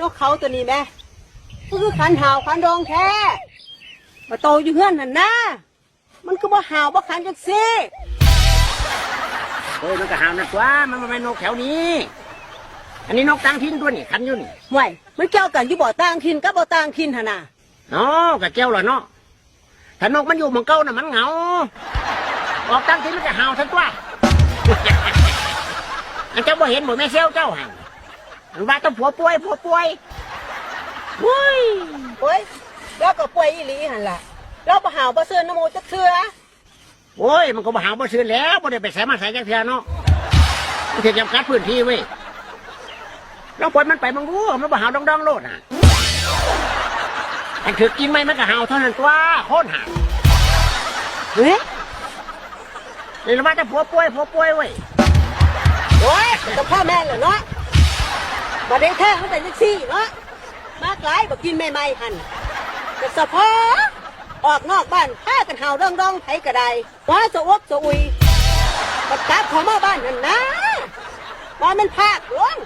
นกเขาตัวนี้แม่ก็คือขันหาวขันดองแท้มาโตอยู่เฮือนนั่นนะมันก็บ่หาวบ่ขันจังซี่เฮ้ยมันก็หาวนั่นตัวมันบ่แม่นนกแถวนี้ อันนี้นกต่างถิ่นตัวนี่คันอยู่นี่ห่วยมันเกี่ยวกันอยู่บ่ต่างถิ่นกับบ่ต่างถิ่นหั่นน่ะเนาะกะเจ้าเหรอเนาะถ้านกมันอยู่หมองเก่าน่ะมันเหงา ออกต่างถิ่นมันก็หาวทั้งตัวอันเจ้าบ่เห็นบ่แม่เซลเจ้าหันมัน ว่าต้องผัวป่วยผัวป่วยเว้ยโอ้ยแล้วก็ป่วยอีหลีหั่นล่ะเราบ่หาวบ่เสื้อน้ำโมจักเทื่อโอ้ยมันก็บ่หาวบ่ซื้อแล้วบ่ได้ไปใส่มาใส่จักเทื่อเนาะมันถึงจำกัดพื้นที่เว้ยแล้วปล่อยมันไปมันรู้มันบ่หาวดองๆโลดอะอันคือกินไหมมันก็หาวเท่านั้นตัวโคตรหาเฮ้ยนี่ละว่าจะผัวป่วยผัวป่วยเว้ยโอ้ยแต่พ่อแม่เหรอเนาะ บัดเด้แท้มันเป็นจังซี่เนาะมากหลายบ่กินใหม่ๆหั่นแต่สะพอออกนอกบ้านพากันหาวดองร้องไผก็ได้ว่าสะอกสะอุยบัดกลับเข้ามาบ้านนั่นนะว่ามันภาคหลวง